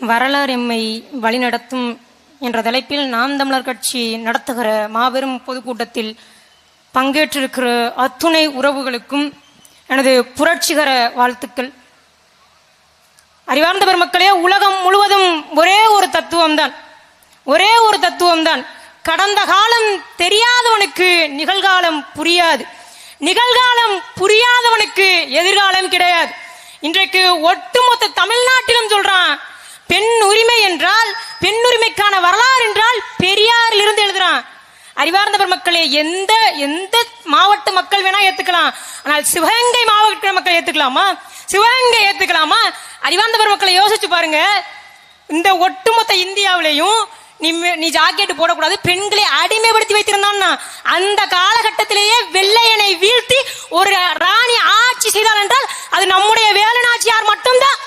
வரலாறு எம்மை வழிநடத்தும் என்ற தலைப்பில் நாம் தமிழர் கட்சி நடத்துகிற மாபெரும் பொதுக்கூட்டத்தில் பங்கேற்றிருக்கிற அத்துணை உறவுகளுக்கும் எனது புரட்சிகர வாழ்த்துக்கள். அறிவார்ந்த பெருமக்களே உலகம் முழுவதும் ஒரே ஒரு தத்துவம்தான். ஒரே ஒரு தத்துவம்தான். கடந்த காலம் தெரியாதவனுக்கு நிகழ்காலம் புரியாது. நிகழ்காலம் புரியாதவனுக்கு எதிர்காலம் கிடையாது. இன்றைக்கு ஒட்டுமொத்த தமிழ்நாட்டிலும் சொல்றான் பெண் உரிமை என்றால் பெண் உரிமைக்கான வரலாறு என்றால் பெரியாரில் இருந்து எழுதுறான். அறிவார்ந்த பெருமக்களே எந்த எந்த மாவட்ட மக்கள் வேணா ஏத்துக்கலாம். ஆனால் சிவகங்கை மாவட்ட மக்கள் ஏத்துக்கலாமா? சிவகங்கை ஏத்துக்கலாமா? அறிவார்ந்த பெருமக்களை யோசிச்சு பாருங்க. இந்த ஒட்டுமொத்த இந்தியாவிலையும் நீ நீ ஜாக்கெட் போடக்கூடாது பெண்களை அடிமைப்படுத்தி வைத்திருந்தான்னா அந்த காலகட்டத்திலேயே வெள்ளையனை வீழ்த்தி ஒரு ராணி ஆட்சி செய்தாள் என்றால் அது நம்முடைய வேலுநாச்சியார் மட்டும்தான்.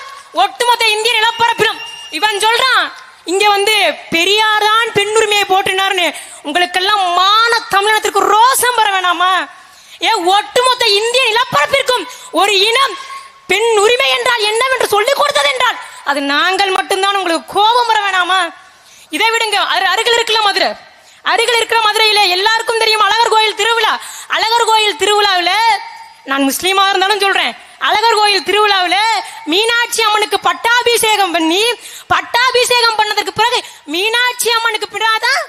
ஒட்டுமொத்த இந்திய நிலப்பர இவன் சொல்றான் இங்க வந்து பெரியார் தான் பெண் உரிமையை போட்டுனார்னு உங்களுக்கெல்லாம் மான தமிழினத்திற்கு ரோசம் வர வேணாமா? ஏன் ஒட்டுமொத்த இந்திய நிலப்பரப்பிற்கும் ஒரு இனம் பெண் உரிமை என்றால் என்னவென்று சொல்லிக் கொடுத்தது என்றால் அது நாங்கள் மட்டும்தான் உங்களுக்கு கோபம் வர வேணாமா? இதை விடுங்க அருகில் இருக்கல மதுரை. அருகில் இருக்கிற மதுரையில எல்லாருக்கும் தெரியும் அழகர் கோயில் திருவிழா. அழகர் கோயில் திருவிழாவில நான் முஸ்லீமா இருந்தாலும் சொல்றேன் அழகர் கோயில் திருவிழாவில மீனாட்சி அம்மனுக்கு பட்டாபிஷேகம் பண்ணி பட்டாபிஷேகம் பண்ணதற்கு பிறகு மீனாட்சி அம்மனுக்கு பின்னாதான்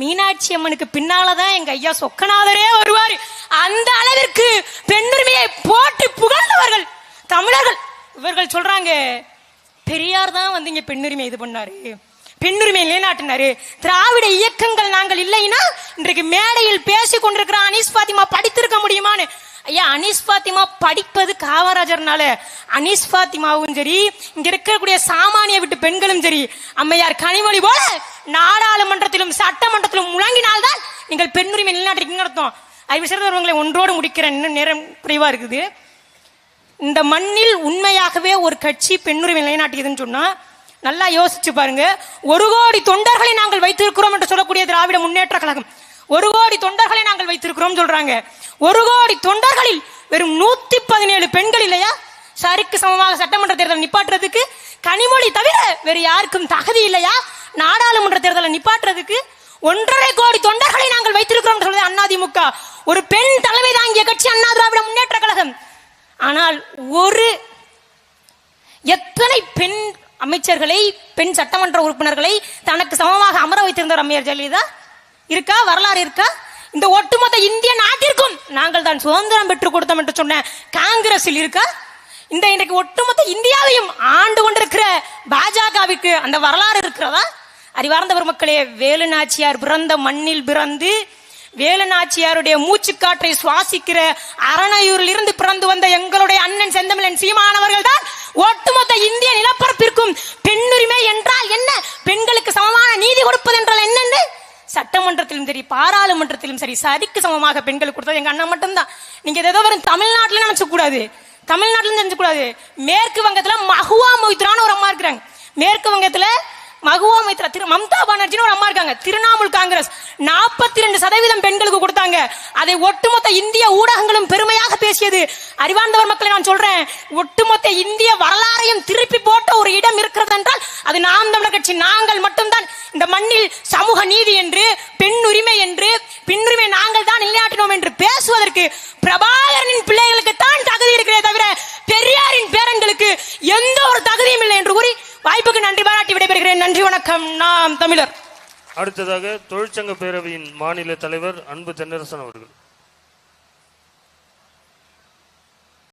மீனாட்சி அம்மனுக்கு பின்னாலதான் எங்க ஐயா சொக்கநாதரே வருவாரு. அந்த அளவிற்கு பெண்ணுரிமையை போட்டு புகழ்ந்தவர்கள் தமிழர்கள் இவர்கள் சொல்றாங்க பெரியார் தான் வந்து இங்க பெண்ணுரிமை இது பண்ணாரு. பெண்ணுரிமை நிலைநாட்டினாரு. திராவிட இயக்கங்கள் நாங்கள் இல்லைன்னா இன்றைக்கு மேடையில் பேசிக் கொண்டிருக்கிற அனீஸ் பாத்திமா படித்த ஐயா அனீஸ் பாத்திமா படிப்பது காமராஜர்னால. அனீஸ் பாத்திமாவும் சரி இங்க இருக்கக்கூடிய சாமானிய விட்டு பெண்களும் சரி அம்மையார் கனிமொழி போல நாடாளுமன்றத்திலும் சட்டமன்றத்திலும் முழங்கினால்தான் நீங்கள் பெண்ணுரிமை நிலைநாட்டிருக்கீங்க அர்த்தம். அறிவு சிறந்தவர்களை ஒன்றோடு முடிக்கிறேன். இன்னும் நேரம் குறைவா இருக்குது. இந்த மண்ணில் உண்மையாகவே ஒரு கட்சி பெண்ணுரிமை நிலைநாட்டியதுன்னு சொன்னா நல்லா யோசிச்சு பாருங்க. ஒரு கோடி தொண்டர்களை நாங்கள் வைத்திருக்கிறோம் என்று சொல்லக்கூடிய திராவிட முன்னேற்ற கழகம். ஒரு கோடி தொண்டர்களை நாங்கள் வைத்திருக்கிறோம் சொல்றாங்க. ஒரு கோடி தொண்டர்களில் வெறும் நூத்தி பதினேழு பெண்கள் இல்லையா? சரிக்கு சமமாக சட்டமன்ற தேர்தலை நிப்பாட்டுறதுக்கு கனிமொழி தவிர வேறு யாருக்கும் தகுதி இல்லையா? நாடாளுமன்ற தேர்தலை நிப்பாட்டுறதுக்கு ஒன்றரை கோடி தொண்டர்களை நாங்கள் வைத்திருக்கிறோம் சொல்றது அதிமுக ஒரு பெண் தலைமை தாங்கிய கட்சி அண்ணா திராவிட முன்னேற்ற கழகம். ஆனால் ஒரு எத்தனை பெண் அமைச்சர்களை பெண் சட்டமன்ற உறுப்பினர்களை தனக்கு சமமாக அமர வைத்திருந்தார் அம்மையார் ஜெயலலிதா? இருக்கா? வரலாறு இருக்கா? இந்த ஒட்டுமொத்த இந்திய நாட்டிற்கும் நாங்கள் தான் சுதந்திரம் பெற்றுக் கொடுத்தோம் என்று சொன்ன காங்கிரஸில் இருக்கா? இந்த இன்றைக்கு ஒட்டுமொத்த இந்தியாவையும் ஆண்டு கொண்டிருக்கிற பாஜகவிற்கு அந்த வரலாறு இருக்கிறதா? அறிவார்ந்த பெருமக்களே வேலு நாச்சியார் பிறந்த மண்ணில் பிறந்து வேலநாச்சியாருடைய மூச்சுக்காற்றை சுவாசிக்கிற அரணையூரில் இருந்து பிறந்து வந்த எங்களுடைய அண்ணன் செந்தமிழன் சீமானவர்கள் தான் ஒட்டுமொத்த இந்திய நிலப்பரப்பு பெண்ணுரிமை என்றால் என்ன பெண்களுக்கு சமமான நீதி கொடுப்பது என்றால் என்னன்னு சட்டமன்றத்திலும் சரி பாராளுமன்றத்திலும் சரி சரிக்கு சமமாக பெண்களுக்கு கொடுத்தது. எங்க அண்ணா மட்டும்தான். நீங்க இது ஏதோ வெறும் தமிழ்நாட்டுல நினைச்சக்கூடாது. தமிழ்நாட்டுல நினைச்ச கூடாது மேற்கு வங்கத்துல மகுவா மொய்த்ரான்னு ஒரு அம்மா இருக்கிறாங்க. மேற்கு வங்கத்துல மகுவா மைத்ரா திரு மம்தா பானர்ஜின்னு ஒரு அம்மா இருக்காங்க. திரிணாமுல் காங்கிரஸ் நாற்பத்தி ரெண்டு சதவீதம் பெண்களுக்கு கொடுத்தாங்க. அதை ஒட்டுமொத்த இந்திய ஊடகங்களும் பெருமையாக பேசியது. அறிவார்ந்தவர் மக்களை நான் சொல்றேன் ஒட்டுமொத்த இந்திய வரலாறையும் திருப்பி போட்ட ஒரு இடம் இருக்கிறது என்றால் அது நாம் தமிழர் கட்சி. நாங்கள் மட்டும்தான் இந்த மண்ணில் சமூக நீதி என்று பெண் உரிமை என்று பெண்ணுரிமை நாங்கள் தான் நிலையாட்டினோம் என்று பேசுவதற்கு பிரபாகரனின் பிள்ளைகளுக்கு தான் தகுதி இருக்கிறதே தவிர பெரியாரின் பேரன்களுக்கு எந்த ஒரு தகுதியும் இல்லை என்று கூறி வாய்ப்புக்கு நன்றி பாராட்டி விடைபெறுகிறேன். நன்றி வணக்கம். நாம் தமிழர். அடுத்ததாக தொழிற்சங்க பேரவையின் மாநில தலைவர் அன்பு தென்னரசன் அவர்கள்.